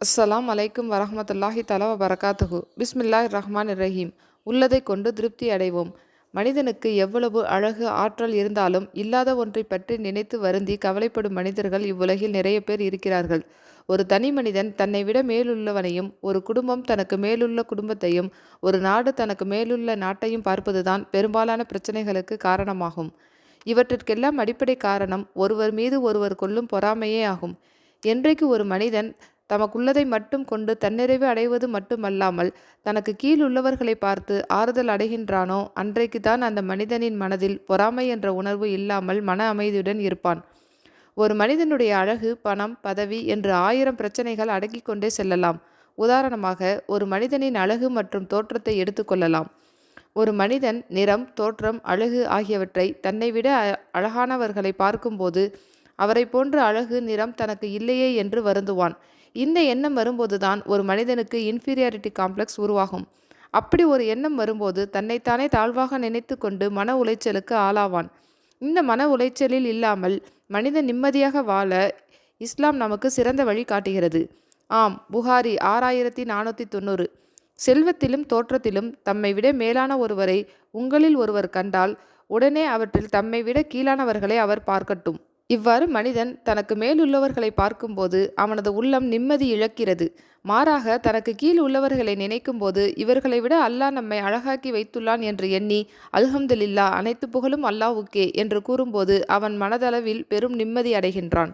அஸ்ஸலாம் அலைக்கும் வரமத்துல்லாஹி தலா வரகாத்துஹு பிஸ்மில்லாஹ் ரஹ்மான் ரஹீம் உள்ளதை கொண்டு திருப்தி அடைவோம். மனிதனுக்கு எவ்வளவு அழகு ஆற்றல் இருந்தாலும் இல்லாத ஒன்றை பற்றி நினைத்து வருந்தி கவலைப்படும் மனிதர்கள் இவ்வுலகில் நிறைய பேர் இருக்கிறார்கள். ஒரு தனி மனிதன் தன்னை விட மேலுள்ளவனையும் ஒரு குடும்பம் தனக்கு மேலுள்ள குடும்பத்தையும் ஒரு நாடு தனக்கு மேலுள்ள நாட்டையும் பார்ப்பதுதான் பெரும்பாலான பிரச்சனைகளுக்கு காரணமாகும். இவற்றிற்கெல்லாம் அடிப்படை காரணம் ஒருவர் மீது ஒருவர் கொள்ளும் பொறாமையே ஆகும். என்றைக்கு ஒரு மனிதன் தமக்குள்ளதை மட்டும் கொண்டு தன்னிறைவு அடைவது மட்டுமல்லாமல் தனக்கு கீழ் உள்ளவர்களை பார்த்து ஆறுதல் அடைகின்றானோ அன்றைக்கு தான் அந்த மனிதனின் மனதில் பொறாமை என்ற உணர்வு இல்லாமல் மன அமைதியுடன் இருப்பான். ஒரு மனிதனுடைய அழகு பணம் பதவி என்று ஆயிரம் பிரச்சனைகள் அடக்கிக் கொண்டே செல்லலாம். உதாரணமாக ஒரு மனிதனின் அழகு மற்றும் தோற்றத்தை எடுத்துக்கொள்ளலாம் ஒரு மனிதன் நிறம் தோற்றம் அழகு ஆகியவற்றை தன்னை விட அழகானவர்களை பார்க்கும்போது அவரை போன்ற அழகு நிறம் தனக்கு இல்லையே என்று வருந்துவான். இந்த எண்ணம் வரும்போதுதான் ஒரு மனிதனுக்கு இன்ஃபீரியாரிட்டி காம்ப்ளெக்ஸ் உருவாகும். அப்படி ஒரு எண்ணம் வரும்போது தன்னைத்தானே தாழ்வாக நினைத்து கொண்டு மன உளைச்சலுக்கு ஆளாவான். இந்த மன உளைச்சலில் இல்லாமல் மனிதன் நிம்மதியாக வாழ இஸ்லாம் நமக்கு சிறந்த வழி காட்டுகிறது. ஆம் புகாரி ஆறாயிரத்தி நானூற்றி தொண்ணூறு. செல்வத்திலும் தோற்றத்திலும் தம்மை விட மேலான ஒருவரை உங்களில் ஒருவர் கண்டால் உடனே அவற்றில் தம்மை விட கீழானவர்களை அவர் பார்க்கட்டும். இவ்வாறு மனிதன் தனக்கு மேலுள்ளவர்களை பார்க்கும்போது அவனது உள்ளம் நிம்மதி இழக்கிறது. மாறாக தனக்கு கீழ் உள்ளவர்களை நினைக்கும்போது இவர்களை விட அல்லாஹ் நம்மை அழகாக்கி வைத்துள்ளான் என்று எண்ணி அல்ஹம்துலில்லா அனைத்து புகழும் அல்லாவுக்கே என்று கூறும்போது அவன் மனதளவில் பெரும் நிம்மதி அடைகின்றான்.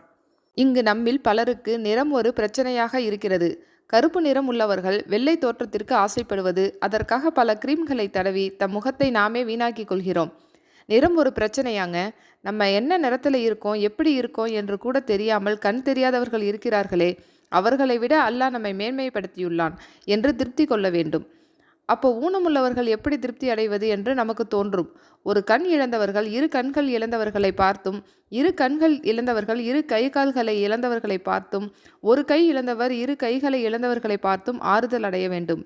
இங்கு நம்மில் பலருக்கு நிறம் ஒரு பிரச்சனையாக இருக்கிறது. கருப்பு நிறம் உள்ளவர்கள் வெள்ளை தோற்றத்திற்கு ஆசைப்படுவது அதற்காக பல கிரீம்களை தடவி தம் முகத்தை நாமே வீணாக்கிக் கொள்கிறோம். நிறம் ஒரு பிரச்சனையாங்க. நம்ம என்ன நிறத்தில் இருக்கோம் எப்படி இருக்கோம் என்று கூட தெரியாமல் கண் தெரியாதவர்கள் இருக்கிறார்களே அவர்களை விட அல்லாஹ் நம்மை மேன்மைப்படுத்தியுள்ளான் என்று திருப்தி கொள்ள வேண்டும். அப்போ ஊனமுள்ளவர்கள் எப்படி திருப்தி அடைவது என்று நமக்கு தோன்றும். ஒரு கண் இழந்தவர்கள் இரு கண்கள் இழந்தவர்களை பார்த்தும் இரு கண்கள் இழந்தவர்கள் இரு கை கால்களை இழந்தவர்களை பார்த்தும் ஒரு கை இழந்தவர் இரு கைகளை இழந்தவர்களை பார்த்தும் ஆறுதல் அடைய வேண்டும்.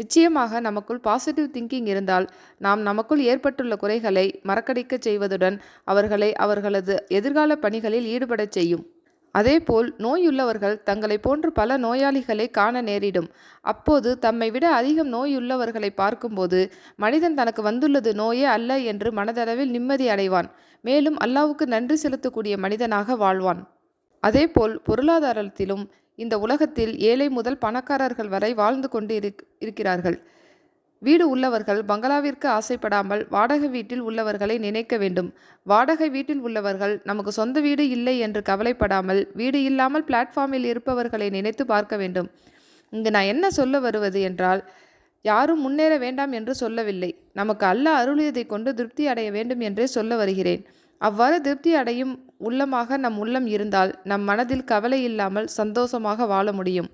நிச்சயமாக நமக்குள் பாசிட்டிவ் திங்கிங் இருந்தால் நாம் நமக்குள் ஏற்பட்டுள்ள குறைகளை மறக்கடிக்க செய்வதுடன் அவர்களை அவர்களது எதிர்கால பணிகளில் ஈடுபடச் செய்யும். அதேபோல் நோயுள்ளவர்கள் தங்களை போன்று பல நோயாளிகளை காண நேரிடும். அப்போது தம்மை விட அதிகம் நோயுள்ளவர்களை பார்க்கும்போது மனிதன் தனக்கு வந்துள்ளது நோயே அல்ல என்று மனதளவில் நிம்மதி அடைவான். மேலும் அல்லாவுக்கு நன்றி செலுத்தக்கூடிய மனிதனாக வாழ்வான். அதேபோல் பொருளாதாரத்திலும் இந்த உலகத்தில் ஏழை முதல் பணக்காரர்கள் வரை வாழ்ந்து கொண்டு இருக்கிறார்கள். வீடு உள்ளவர்கள் பங்களாவிற்கு ஆசைப்படாமல் வாடகை வீட்டில் உள்ளவர்களை நினைக்க வேண்டும். வாடகை வீட்டில் உள்ளவர்கள் நமக்கு சொந்த வீடு இல்லை என்று கவலைப்படாமல் வீடு இல்லாமல் பிளாட்ஃபார்மில் இருப்பவர்களை நினைத்து பார்க்க வேண்டும். இங்கு நான் என்ன சொல்ல வருவது என்றால் யாரும் முன்னேற வேண்டாம் என்று சொல்லவில்லை. நமக்கு அல்ல அருளியதை கொண்டு திருப்தி அடைய வேண்டும் என்றே சொல்ல வருகிறேன். அவ்வாறு திருப்தி அடையும் உள்ளமாக நம் உள்ளம் இருந்தால் நம் மனதில் கவலை இல்லாமல் சந்தோஷமாக வாழ முடியும்.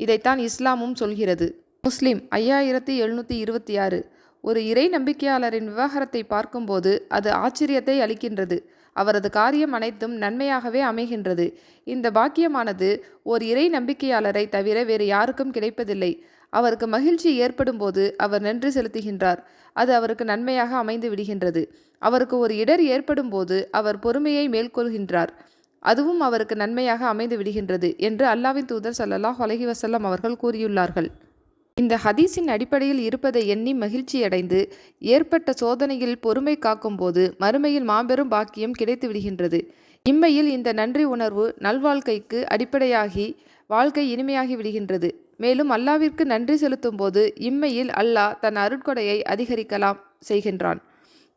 இதைத்தான் இஸ்லாமும் சொல்கிறது. முஸ்லிம் ஐயாயிரத்தி எழுநூற்றி இருபத்தி ஆறு ஒரு இறை நம்பிக்கையாளரின் விவகாரத்தை பார்க்கும்போது அது ஆச்சரியத்தை அளிக்கின்றது. அவரது காரியம் அனைத்தும் நன்மையாகவே அமைகின்றது. இந்த பாக்கியமானது ஓர் இறை நம்பிக்கையாளரை தவிர வேறு யாருக்கும் கிடைப்பதில்லை. அவருக்கு மகிழ்ச்சி ஏற்படும் போது அவர் நன்றி செலுத்துகின்றார். அது அவருக்கு நன்மையாக அமைந்து விடுகின்றது. அவருக்கு ஒரு இடர் ஏற்படும் போது அவர் பொறுமையை மேற்கொள்கின்றார். அதுவும் அவருக்கு நன்மையாக அமைந்து விடுகின்றது என்று அல்லாவின் தூதர் சல்லாஹ் அலஹி வசல்லம் அவர்கள் கூறியுள்ளார்கள். இந்த ஹதீஸின் அடிப்படையில் இருப்பதை எண்ணி மகிழ்ச்சியடைந்து ஏற்பட்ட சோதனையில் பொறுமை காக்கும்போது மறுமையில் மாபெரும் பாக்கியம் கிடைத்து விடுகின்றது. இம்மையில் இந்த நன்றி உணர்வு நல்வாழ்க்கைக்கு அடிப்படையாகி வாழ்க்கை இனிமையாகி விடுகின்றது. மேலும் அல்லாவிற்கு நன்றி செலுத்தும் போது இம்மையில் அல்லாஹ் தன் அருட்கொடையை அதிகரிக்கலாம் செய்கின்றான்.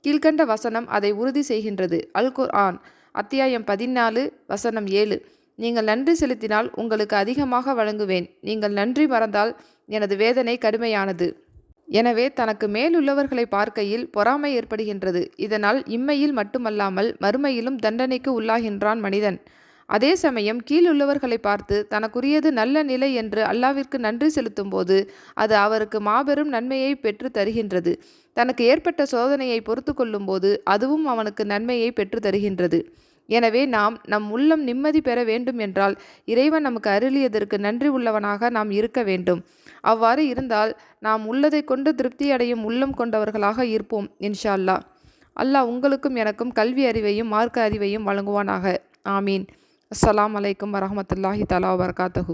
கீழ்கண்ட வசனம் அதை உறுதி செய்கின்றது. அல் குர் ஆன் அத்தியாயம் பதினாலு வசனம் ஏழு. நீங்கள் நன்றி செலுத்தினால் உங்களுக்கு அதிகமாக வழங்குவேன். நீங்கள் நன்றி மறந்தால் எனது வேதனை கடுமையானது. எனவே தனக்கு மேலுள்ளவர்களை பார்க்கையில் பொறாமை ஏற்படுகின்றது. இதனால் இம்மையில் மட்டுமல்லாமல் மறுமையிலும் தண்டனைக்கு உள்ளாகின்றான் மனிதன். அதே சமயம் கீழுள்ளவர்களை பார்த்து தனக்குரியது நல்ல நிலை என்று அல்லாவிற்கு நன்றி செலுத்தும் போது அது அவருக்கு மாபெரும் நன்மையை பெற்று தருகின்றது. தனக்கு ஏற்பட்ட சோதனையை பொறுத்து கொள்ளும்போது அதுவும் அவனுக்கு நன்மையை பெற்று தருகின்றது. எனவே நாம் நம் உள்ளம் நிம்மதி பெற வேண்டும் என்றால் இறைவன் நமக்கு அருளியதற்கு நன்றி உள்ளவனாக நாம் இருக்க வேண்டும். அவ்வாறு இருந்தால் நாம் உள்ளதை கொண்டு திருப்தி அடையும் உள்ளம் கொண்டவர்களாக இருப்போம் இன்ஷா அல்லாஹ். அல்லாஹ் உங்களுக்கும் எனக்கும் கல்வி அறிவையும் மார்க்க அறிவையும் வழங்குவானாக. ஆமீன். அஸ்லாம் வலைக்கம் வரமத்துல்லாஹி தலா வர்காத்தஹூ